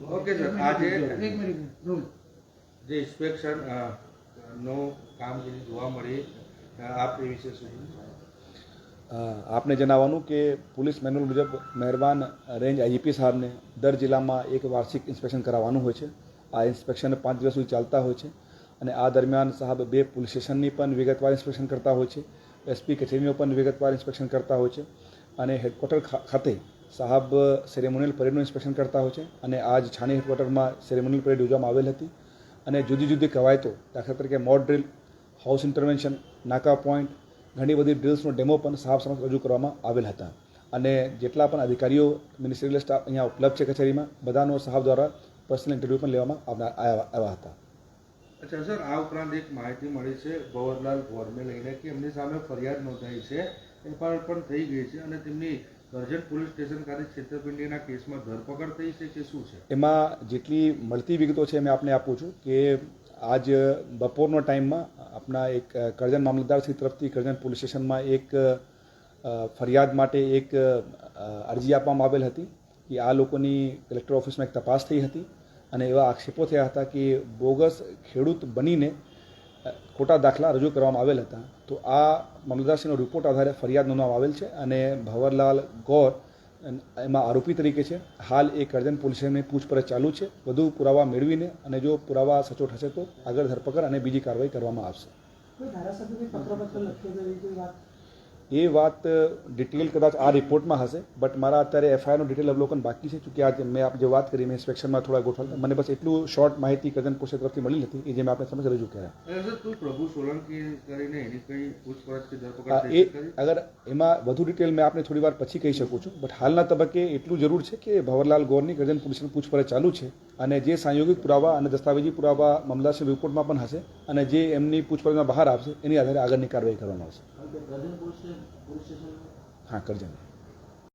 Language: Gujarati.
Okay sir. આજે એક મિનિટ રોલ જે ઇન્સ્પેક્શન નો કામગીરી જોવા મળી આપ એ વિશે શું આપને જણાવવાનું કે પોલીસ મેન્યુઅલ મુજબ મહેરબાન રેન્જ આઈજીપી સાહેબને દર જિલ્લામાં એક વાર્ષિક ઇન્સ્પેક્શન કરાવવાનું હોય છે. આ ઇન્સ્પેક્શન પાંચ દિવસ સુધી ચાલતા હોય છે અને આ દરમિયાન સાહેબ બે પોલીસ સ્ટેશનની પણ વિગતવાર ઇન્સ્પેક્શન કરતા હોય છે. એસપી કચેરીનું પણ વિગતવાર ઇન્સ્પેક્શન કરતા હોય છે અને હેડક્વાર્ટર ખા- ખાતે સાહેબ સેરેમોનિયલ પરેડનું ઇન્સ્પેક્શન કરતા હોય છે અને આજ છાણી હેડક્વાર્ટરમાં સેરેમોનિયલ પરેડ યોજવામાં આવેલ હતી. અને જુદી જુદી કવાયતો, દાખલા તરીકે mock drill house intervention naka point ઘણી બધી ડ્રિલ્સનો ડેમો પણ સાહેબ સમક્ષ રજૂ કરવામાં આવેલ હતા. અને જેટલા પણ અધિકારીઓ મિનિસ્ટ્રીયલ સ્ટાફ અહીંયા ઉપલબ્ધ છે કચેરીમાં, બધાનો સાહેબ દ્વારા પર્સનલ ઇન્ટરવ્યૂ પણ લેવામાં આવ્યા હતા. અચ્છા સર, આ ઉપરાંત એક માહિતી મળી છે ભવરલાલ ભોરને લઈને કે એમની સામે ફરિયાદ નોંધાઈ છે. એફઆઈઆર પણ થઈ ગઈ છે અને તેમની કરજણ પોલીસ સ્ટેશન ખાતે છેતરપિંડીના કેસમાં ધરપકડ થઈ છે કે શું છે? એમાં જેટલી મળતી વિગતો છે મેં આપને આપું છું કે આજ બપોરનો ટાઈમમાં આપણા એક કરજણ મામલતદારશ્રી તરફથી કરજણ પોલીસ સ્ટેશનમાં એક ફરિયાદ માટે એક અરજી આપવામાં આવેલ હતી કે આ લોકોની કલેક્ટર ઓફિસમાં એક તપાસ થઈ હતી અને એવા આક્ષેપો થયા હતા કે બોગસ ખેડૂત બનીને ખોટા દાખલા રજૂ કરવામાં આવેલ હતા. તો આ મામલતદારશ્રીનો રિપોર્ટ આધારે ફરિયાદ નોંધવામાં આવેલ છે અને ભવરલાલ ગૌર એમાં આરોપી તરીકે છે. હાલ એ કરજણ પોલીસની પૂછપરછ ચાલુ છે. વધુ પુરાવા મેળવીને અને જો પુરાવા સચોટ હશે તો આગળ ધરપકડ અને બીજી કાર્યવાહી કરવામાં આવશે. ધારાસભ્યને પત્ર કોઈ વાત એ વાત ડિટેલ કદાચ આ રિપોર્ટમાં હશે બટ મારા અત્યારે એફઆઈઆરનું ડિટેલ અવલોકન બાકી છે ચૂંકિ આજે મેં આપ જે વાત કરી મેં ઇન્સ્પેક્શનમાં થોડા ગોઠવતા મને બસ એટલું શોર્ટ માહિતી કદન પોલીસ તરફથી મળી હતી એ જે મેં આપણે સમજ રજૂ કર્યા. એ અગર એમાં વધુ ડિટેલ મેં આપને થોડી વાર પછી કહી શકું છું બટ હાલના તબક્કે એટલું જરૂર છે કે ભવરલાલ ગોરની ગજન પોલીસની પૂછપરછ ચાલુ છે અને જે સાંયોગિક પુરાવા અને દસ્તાવેજી પુરાવા મામલાસી રિપોર્ટમાં પણ હશે અને જે એમની પૂછપરછમાં બહાર આવશે એની આધારે આગળની કાર્યવાહી કરવામાં આવશે. હા કરજણ